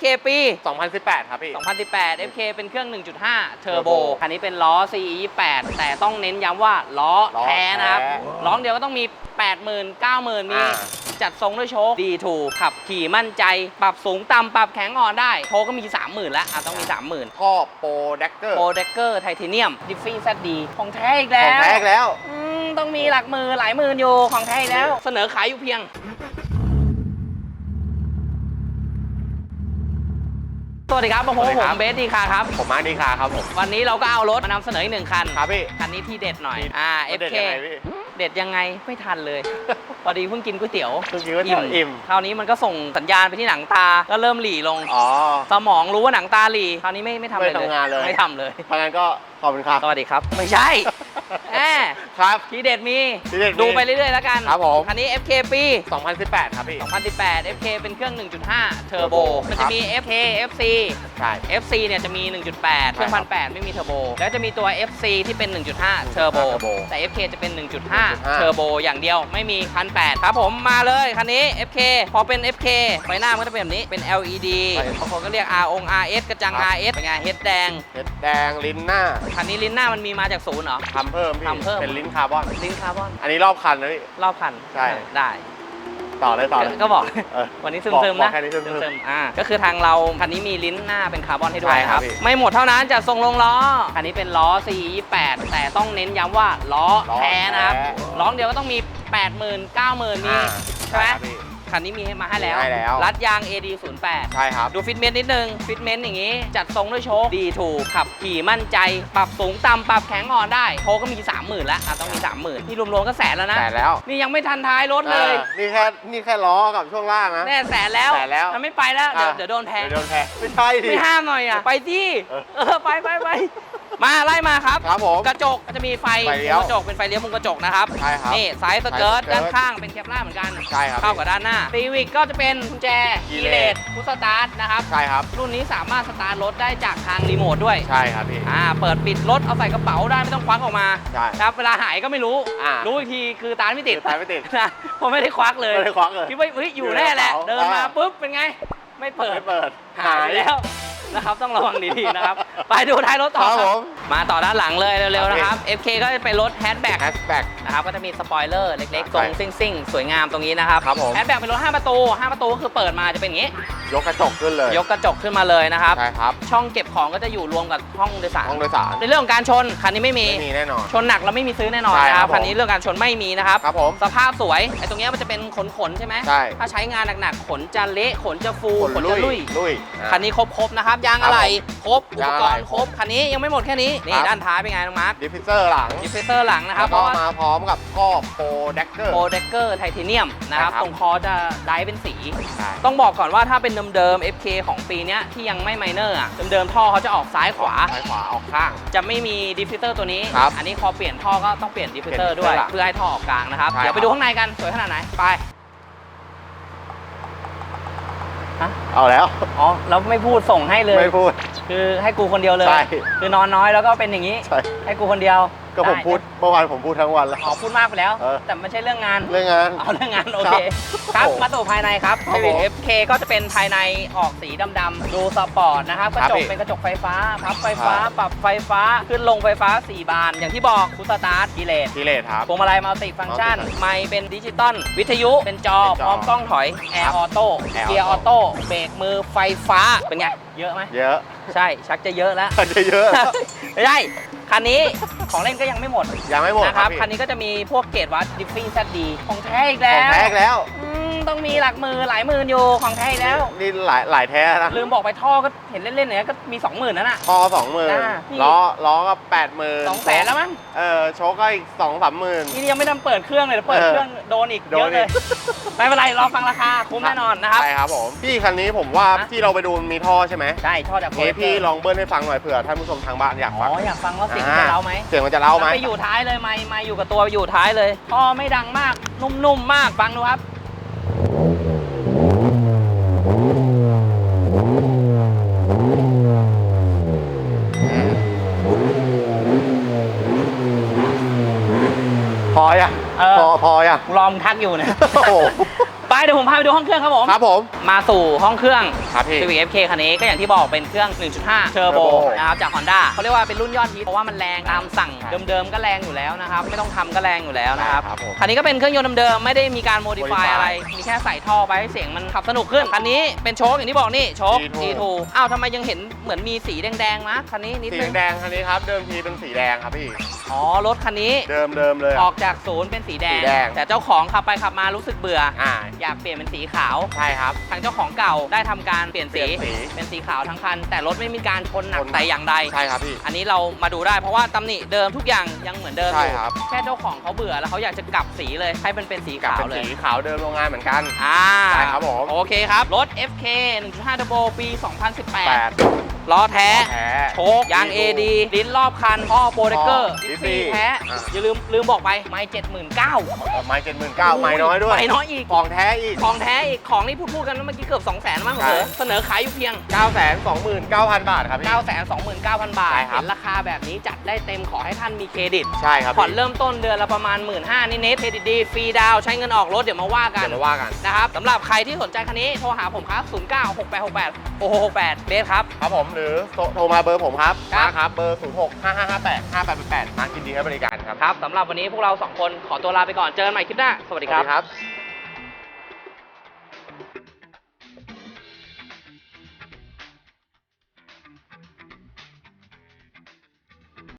FK ปี 2018 ครับพี่ 2018 FK เป็นเครื่อง 1.5 เทอร์โบ คันนี้เป็นล้อ CE 8แต่ต้องเน้นย้ำว่าล้อล้อแท้นะครับแท้ล้อเดียวก็ต้องมี 80,000 90,000 มีอ่าจัดทรงด้วยโชคดีถูกขับขี่มั่นใจ ปรับสูงต่ำปรับแข็งอ่อนได้ โชคก็มี 30,000 แล้วอะต้องมี 30,000ท่อโปรแดกเกอร์โปรเดกเกอร์ไทเทเนียมดิฟฟี่แซดดีของแท้อีกขแล้องวแท้อีกแล้วอืมต้องมีหลักหมือหลายหมื่นอยู่ของแท้อีกแล้ว เสนอขายอยู่เพียง สวัสดีครับผมสวัสดีผครัมบเบสดีคาครับ ผมมาร์คดีคาครับผม วันนี้เราก็เอารถมานำเสนออีกหนึ่งคัน ครับพี่ คันนี้ที่เด็ดหน่อย อ่าเด็ด FK ยังไงพี่เด็ดยังไงไม่ทันเลย พอดีเพิ่งกินก๋วยเตี๋ยวเพิ่งกินก๋วยเตี๋ยวอิ่มคราวนี้มันก็ส่งสัญญาณไปที่หนังตาก็เริ่มหลีลงอ๋อสมองรู้ว่าหนังตาหลีคราวนี้ไม่ไม่ทำอะไรไม่ทำงานเลยไม่ทำเลยเพราะงั้นก็ขอบคุณครับสวัสดีครับ ไม่ใช่ แหมครับ ทีเด็ดมี ทีเด็ดมีดูไปเรื่อยๆแล้วกันครับผม คันนี้ FK ปี 2018 ครับพี่ 2018 FK เป็นเครื่อง 1.5 เทอร์โบ Turbo มันจะมี FK FC ใช่ FC เนี่ยจะมี 1.8 เครื่องใช่พันแปดไม่มีเทอร์โบ แล้วจะมีตัว FC ที่เป็น 1.5 เทอร์โบ Turbo แต่ FK จะเป็น1.5 1.5 เทอร์โบอย่างเดียวไม่มีพันแปดครับผมมาเลยคันนี้ FK พอเป็น FK ไฟหน้ามันก็จะเป็นแบบนี้เป็น LED ใช่บางคนก็เรียก R อง RS กระจัง ครับ RS เป็นไงเฮดแดง เห็ดแดงลิ้นหน้าคันนี้ลิ้นหน้ามันมีมาจากศูนย์เหรอ ทำเพิ่มพี่ทำเพิ่ม เป็นลิ้นคาร์บอน ลิ้นคาร์บอนอันนี้รอบคันนะพี่ รอบคันใช่ ได้ ต่อเลยต่อเลยก็บอก เออ วันนี้ซึบอกมบอๆกนะแค่นี้ซึมๆมๆอ่าก็คือทางเราคันนี้มีลิ้นหน้าเป็นคาร์บอนให้ด้วยใช่นะคครัรับบ พี่ ไม่หมดเท่านั้นจะทรงลงล้อคันนี้เป็นล้อ CE 8แต่ต้องเน้นย้ำว่าล้อล้อแท้นะครับแท้ล้อเดียวก็ต้องมี 80,000 90,000มีอ่าใช่ไหมครับพี่ คันนี้มีมาให้แล้วมีให้แล้ว รัดยาง AD 08ใช่ครับ ดูฟิตเมนต์นิดนึง ฟิตเมนต์อย่างนี้ จัดทรงด้วยโชคดีถูกขับขี่มั่นใจ ปรับสูงต่ำปรับแข็งอ่อนได้ โชคก็มี 30,000แล้วอะต้องมี 30,000ที่รวมๆก็แสนแล้วนะ แต่แล้วนี่ยังไม่ทันท้ายรถเลย ออนี่แค่นี่แค่ล้อกับช่วงล่างนะ แน่แสนแล้วแสนแล้วมันไม่ไปแล้ว เดี๋ยวอะ เดี๋ยวโดนแทงเดี๋ยวโดนแทงไม่ใช่ดิ ไม่ห้ามหน่อยอะ ไปที่เออ เออไปไปไป มาไล่มาครับ ครับผม กระจกก็จะมีไฟไฟเลี้ยวมุมกระจกเป็นไฟเลี้ยวมุมกระจกนะครับใช่ครับนี่ซ้ายสเกิร์ตซ้ายสเกิร์ตด้านข้างเป็นแคปหน้าเหมือนกันใช่ครับเข้ากับด้านหน้าซีวิกก็จะเป็นกุญแจคีคีย์เลเลสสพุทสตาร์ทนะครับใช่ครับ รุ่นนี้สามารถสตาร์ทรถได้จากทางรีโมทด้วยใช่ครับพี่ อ่าเปิดปิดรถเอาใส่กระเป๋าได้ไม่ต้องควักออกมาใช่ครับเวลาหายก็ไม่รู้ อ่ารู้อีกทีคือตาไม่ติดสายไม่ติดนะผมไม่ได้ควักเลยไม่ได้ควักเลยคิดว่าเฮ้ยอยู่แน่แหละอยู่ในกระเป๋าเดินมาอ่า ปุ๊บเป็นไง ไม่เปิดไม่เปิดหายไปแล้ว นะครับ ต้องระวังดีๆนะครับ ไปดูท้ายรถต่อครับผม มาต่อด้านหลังเลยเร็วๆครับนะครับ FK ก็จะเป็นรถแฮชแบ็ก แฮชแบ็ก นะครับก็จะมีสปอยเลอร์เล็กๆใช่ทรงซิ่งๆ สวยงามตรงนี้นะครับครับผม แฮชแบ็กเป็นรถ 5 ประตู 5 ประตูก็คือเปิดมาจะเป็นอย่างนี้ ยกกระจกขึ้นเลยยกกระจกขึ้นมาเลยนะครับ ใช่ครับ ช่องเก็บของก็จะอยู่รวมกับห้องโดยสารห้องโดยสารในเรื่องของการชนคันนี้ไม่มีไม่มีแน่นอน ชนหนักเราไม่มีซื้อแน่นอนใช่นะคครัรับบผมคันนี้เรื่องการชนไม่มีนะครับครับผมสภาพสวยไอ้ตรงเนี้ยมันจะเป็นขนขนๆใช่ไหมใช่ ถ้าใช้งานหนักๆขนจะเละขนจะฟูขนขนลุจะยลุย ลุยอะ คันนี้ครบครบๆนะครับยางอะไรครบอุปยางกอะไหล่รณ์ครบคันนี้ยังไม่หมดแค่นี้นี่ครับ ด้านท้ายเป็นไงน้องมาร์คดิฟฟิเซอร์หลังดิฟเฟเซอร์หลังนะครับแล้วเพก็ราะว่ามาพร้อมกับท่อโปรแดกเกอร์ โปรเดกเกอร์ไทเทเนียมนะครับใช่ครับ ตรงคอจะได้เป็นสี ใช่ ต้องบอกก่อนว่าถ้าเป็นเดิมๆ FK ของปีเนี้ยที่ยังไม่ไมเนอร์อะเดิมๆท่อเขาจะออกซ้ายขวา ซ้ายขวาออกข้าง จะไม่มีดิฟฟิเซอร์ตัวนี้ ครับอันนี้พอเปลี่ยนท่อก็ต้องเปลี่ยนดิฟฟิเซอร์เปลี่ด้วยยน diffuser เพื่อให้ท่อออกกลางนะครับ ใช่เดี๋ยวไปครับดูข้างในกันสวยขนาดไหน ไปฮะเอาแล้ว อ๋อ แล้วไม่พูดส่งให้เลย ไม่พูด คือให้กูคนเดียวเลย ใช่ คือนอนน้อยแล้วก็เป็นอย่างนี้ ใช่ ให้กูคนเดียวก็ผมไพูด เมื่อวานผมพูดทั้งวันแล้ว อ๋อพูดมากไปแล้ว เออ แต่ไม่ใช่เรื่องงาน เรื่องงาน เอาเรื่องงานโอเค คครัรับบผมมาสู่ภายในครับครับ Civic ผม FK ก็จะเป็นภายในออกสีดำๆดูสปอร์ตนะครับกครัระบจกพี่เป็นกระจกไฟฟ้าพับไฟฟ้าครับ ปรับไฟฟ้าขึ้นลงไฟฟ้า 4 บาน อย่างที่บอกคูสตาร์ทกิเลสทีเลทครับ พวงมาลัยมัลติฟังก์ชัน Multi-function ไมค์เป็นดิจิตอลวิทยุเป็นจอเป็นจอพร้อมกล้องถอยแอครัร์บออโต้ Air เกียร์ออ Auto โต้เบรกมือไฟฟ้าเป็นไง เยอะไหมเยอะ ใช่ ชักจะเยอะแล้วคันจะเยอะ ไม่ได้ คันนี้ของเล่นก็ยังไม่หมดยังไม่หมดนะคครัรับบพี่คันนี้ก็จะมีพวกเกรดวัดดิฟฟี่แซดดีของแท้อีกขแล้องวแท้อีกแล้ว อืม ต้องมีหลักมือหลายหมื่นอยู่ของแท้อีกแล้ว นี่หลายหลายแท้นะลืมบอกไปท่อก็เห็นเล่นๆเนี่ยก็มี20,000นั่นน่ะ พอสองหมื่นอ่าพี่ ล้อล้อก็แปดหมื่นสองแสนแล้วมั้งเออโชคก็อีกสองสามหมื่น นี่ยังไม่ทำเปิดเครื่องเลยเดี๋ยวเปิดเออเครื่องโดนอีกโดเยนอะเลยอีกไม่เป็นไรรอฟังราคาคุ้มแน่นอนนะครับ ใช่ครับผมพี่คันนี้ผมว่าฮะ ที่เราไปดูมีท่อใช่ไหมใช่ท่อจากโปรงี้พี่ลองเบิ้ลให้ฟังหน่อยเผื่อท่านผู้ชมทางบ้านอยากอ๋ฟัง ออยากฟังว่าเสิ่งจะเล่าไหมเสียงมันจะเล่าไหม ไปอยู่ท้ายเลยไม่ไม่อยู่กับตัวอยู่ท้ายเลยท่อไม่ดังมากนุ่มๆมากฟังดูครับ พ อยังเออพอพอยังรอมงทักอยู่เนี่ยโอ้โห ไปเดี๋ยวผมพาไปดูห้องเครื่องครับผม ครับผม มาสู่ห้องเครื่อง ครับพี่ Civic FK คันนี้ก็อย่างที่บอกเป็นเครื่อง 1.5 Turbo Turbo นะครับจาก Honda เขาเรียกว่าเป็นรุ่นยอดฮิตเพราะว่ามันแรงตามสั่งใช่เดิมๆ ก็แรงอยู่แล้วนะครับ ไม่ต้องทำก็แรงอยู่แล้วนะครับใช่ครับผมคันนี้ก็เป็นเครื่องยนต์เดิมๆ ไม่ได้มีการ modify modify อะไร มีแค่ใส่ท่อไปให้เสียงมันขับสนุกขึ้น คันนี้เป็นโชคอย่างที่บอกนี่โชค G2 G2 อ้าวทำไมยังเห็นเหมือนมีสีแดงๆนะคันนี้นิดสีนึงแดงคันนี้ครับ เดิมทีเป็นสีแดงครับพี่ อ๋อ รถคันนี้ เดิมเดิมเลยออะ อกจากศูนย์เป็นสีแดสีงแดง แต่เจ้าของขับไปขับมารู้สึกเบื่อ อ่าอยากเปลี่ยนเป็นสีขาว ใช่ครับ ทางเจ้าของเก่าได้ทำการเปลี่ยนสี เปลี่ยนสีเป็นสีขาวทั้งคัน แต่รถไม่มีการชนหนักชนหนัก แต่อย่างใด ใช่ครับพี่ อันนี้เรามาดูได้เพราะว่าตำหนิเดิมทุกอย่างยังเหมือนเดิมใช่อยู่ครับ แค่เจ้าของเขาเบื่อแล้วเขาอยากจะกลับสีเลยให้มันเป็นสีกลับขาวเป็นเลยสีขาวเดิมโรงงานเหมือนกัน อ่าใช่ครับผม โอเคครับ รถ FK 1.5 Turbo ปีแป2018ด ล้อแท้แท้โชคยาง AD ลิ้นรอบคันท่อโปรเดกเกอร์ท่อดิฟฟี่ Diffie แท้อ่าอย่าลืมลืมบอกไปไม่เจ็ดหมื่นเก้าไม้เจ็ดหมื่นเก้าไม้น้อยด้วยไม่น้อยอีก ของแท้อีก ของแท้อีก ของนี่พูดพูดกันเมื่อกี้เกือบ 2 0 0 0 0 0มั้งใช่เหรอเสนอขายอยู่เพียง 9 2 9 0 0 0บาทครับพี่9 2 9 0 0 0 บาท ใช่ครับ เห็นราคาแบบนี้จัดได้เต็มขอให้ท่านมีเครดิต ใช่ครับผ่อนพี่เริ่มต้นเดือนละประมาณ 1 5ื่นนี่เน็ตเครดิตดีฟรีดาวน์ใช้เงินออกรถเดี๋ยวมาว่ากัน เดี๋ยวมาว่ากัน นะครับสำหรับใครที่สนใจคันนี้โทรหาผมครับ 09 6868 6668เบสครับ ครับผมหรือโทรโทรมาเบอร์ผมครับครับมาครับ เบอร์ 0 6 5 5 5 8 5 8 8 8มากินดีให้บริการครับ ครับสำหรับวันนี้พวกเรา2คนขอตัวลาไปก่อนเจอกันใหม่คลิปหน้า สวัสดีสวัสครับดีครับ